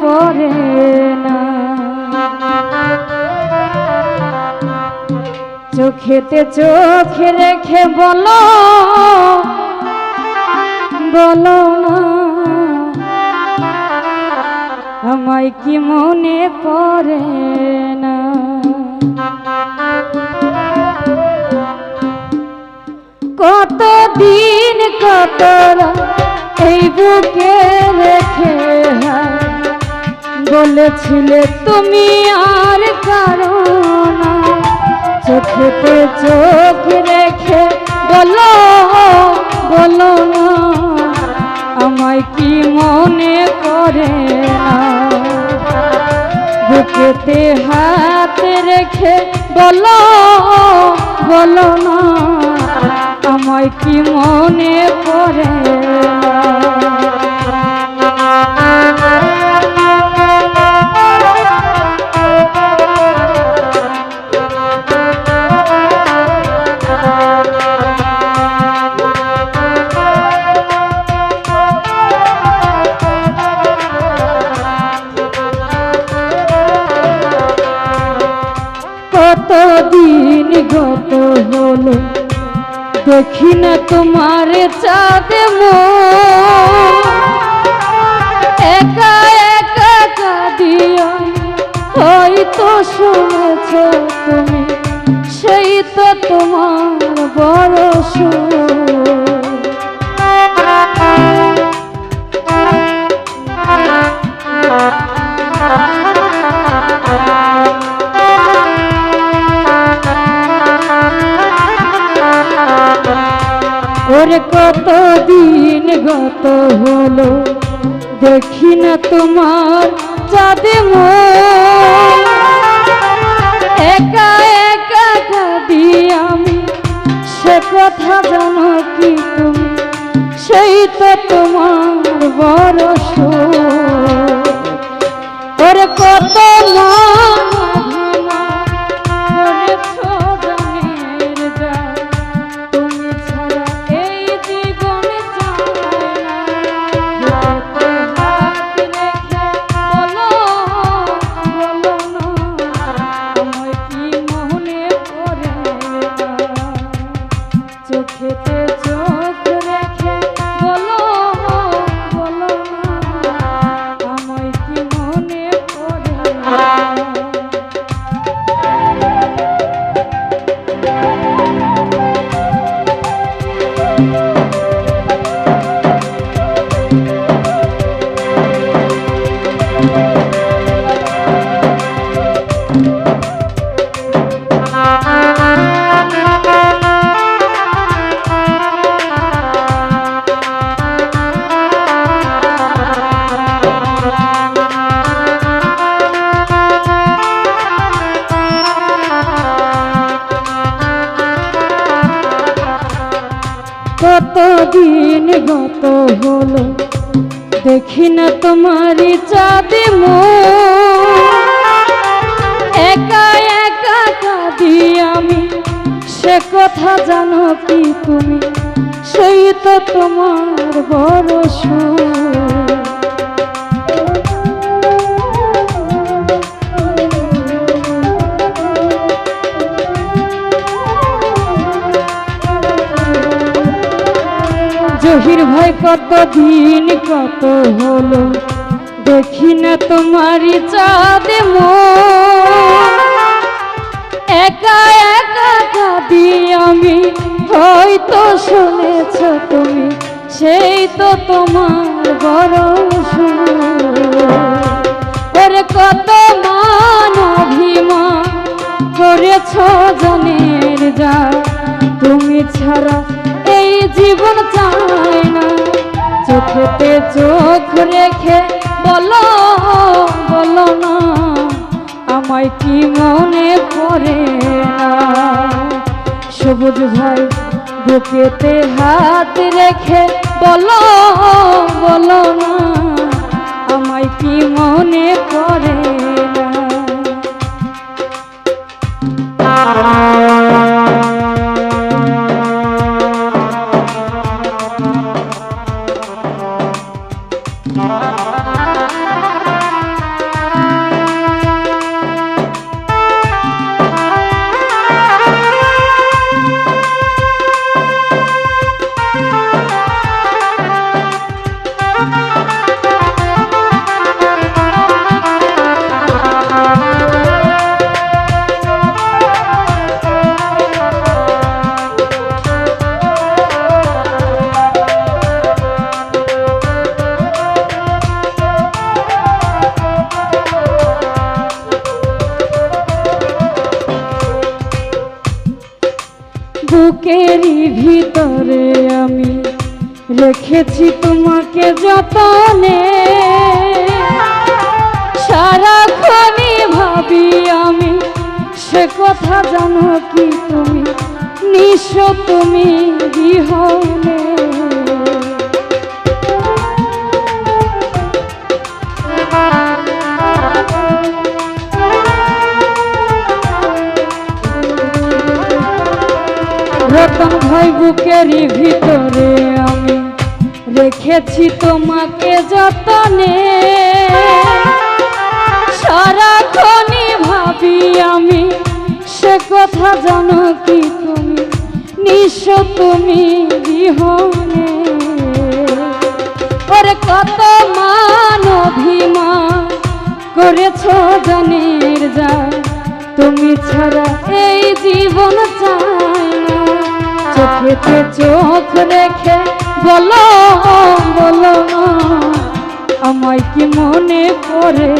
পড়ে না। চোখেতে চোখ রেখে বলো বলো না। আমায় কি মনে পড়ে না? কত দিন কত এই বুকে বলেছিলে তুমি আর কারও কারণ চোখেতে চোখ রেখে বলো বলো না, আমায় কি মনে করে না? বুকেতে হাত রেখে বলো বলো না, আমায় কি মনে করে না? দেখি না তোমার চাঁদে মন। একা একা কাঁদিয়া হয়তো শুনেছ তুমি, সেই তো তোমার বড় সুর। ওরে কত দিন গত হলো? দেখি না তোমার চাঁদে। একা একা কাঁদি আমি, সে কথা জানো কি তুমি? সেই তো তোমার বড় কতদিন গত হলো দেখি না তোমারই চাঁদে মন। একা একা কাঁদি আমি, সে কথা জানো কি তুমি সেই তো তোমার বড় সুর। জহির ভাই কত দিন কত হলো দেখি না তোমারই চাঁদে। একা একা কাঁদি আমি, হয়তো শুনেছ তুমি, সেই তো তোমার বড়। ওরে কত মান অভিমান করেছ জনের যা তুমি ছাড়া জীবন চায় না। চোখেতে চোখ রেখে বলো বলো না, আমায় কি মনে পড়ে না? সবুজ ভাই বুকেতে হাত রেখে বলো বলো না, আমায় কি রেখেছি তোমাকে যতনে। সারাক্ষণই ভাবি আমি, সে কথা জানো কি তুমি? নিঃস্ব তুমি বিহনে রতন ভাই বুকেরই ভিতরে রেখেছি তোমাকে যতনে। সারাক্ষণই ভাবি আমি, সে কথা জানো কি তুমি? নিঃস্ব তুমি বিহনে ওরে কত মান অভিমান করেছ জানের যা তুমি ছাড়া এই জীবন চাই না। চোখেতে চোখ রেখে বলো বলো আমায় কি মনে পড়ে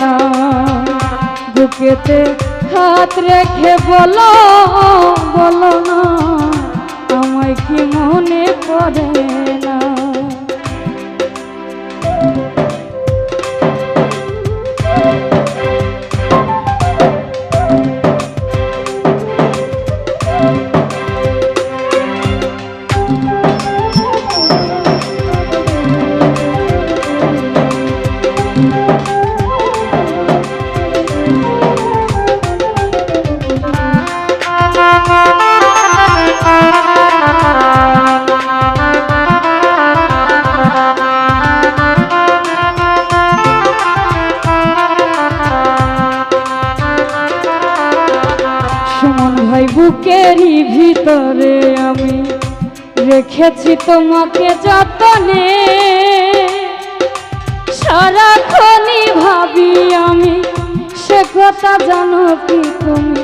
না? বুকেতে হাত রেখে বলো বলো না। সুমন ভাই বুকেরই ভিতরে আমি রেখেছি তোমাকে যতনে। সারাক্ষণই ভাবি আমি সে কথা জানো কি তুমি?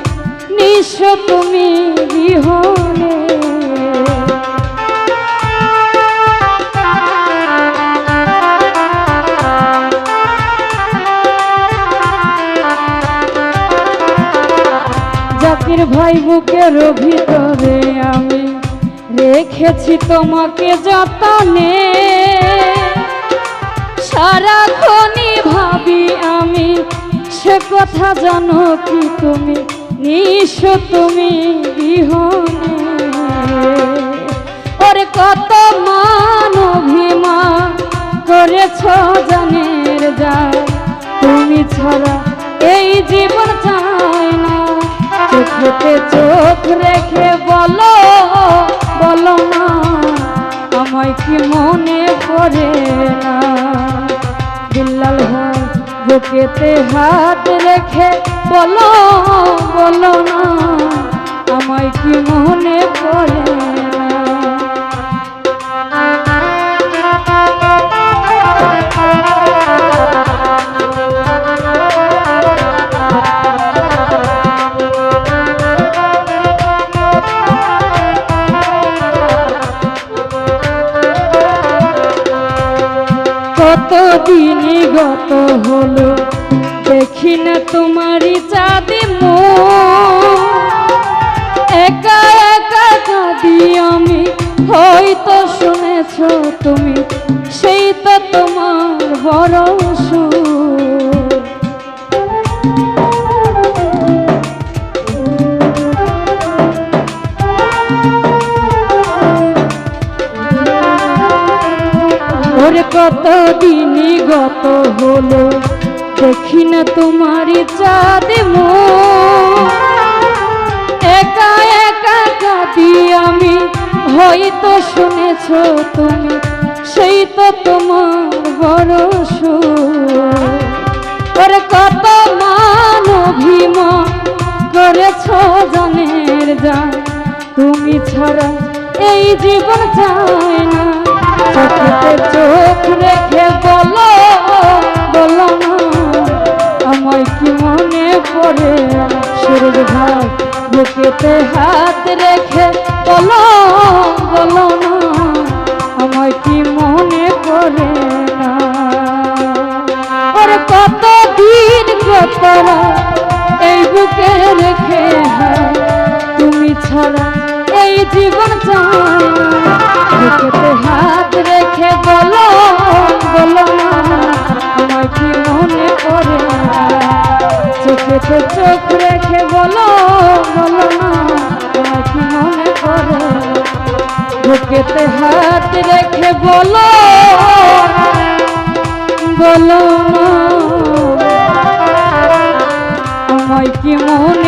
নিঃস্ব তুমি বিহনে ভাই বুকের ভিতরে আমি রেখেছি তোমাকে যতনে। সারাক্ষণই ভাবি আমি সে কথা জানো কি তুমি, নিঃস তুমি বিহনে ওরে কত মান অভিমান করেছ জানের যা তুমি ছাড়া এই জীবন চাই না। চোখেতে চোখ রেখে বলো বলো না, আমায় কি মনে পড়ে না? বিল্লাল ভাই বুকেতে হাত রেখে বলো বলো না, আমায় কি মনে পড়ে না কতদিনই গত হলো? দেখি না তোমারই চাঁদে মো একা একা কাঁদি আমি হয়তো শুনেছ তুমি, সেই তো তোমার বড় কত দিনই গত হলো, দেখি না তোমারই চাঁদ মো একা একা কাঁদি আমি, হয়তো শুনেছ তুমি, সেই তো তোমার সুর ওরে কত মান অভিমান করেছ জানের জান, তুমি ছাড়া এই জীবন চায় না। রেখে বলো বলো না। আমায় কি মনে পড়ে? সূরজ ভাই হাত রেখে বলো বলো না। আমায় কি মনে পড়ে না? কত দিন কত এই বুকে রেখে তুমি ছাড়া এই জীবন চায়। না সে তো চোখ রেখে বলো বলো না মনে করো। বুকেতে হাত রেখে বলো বলো না। কি মনে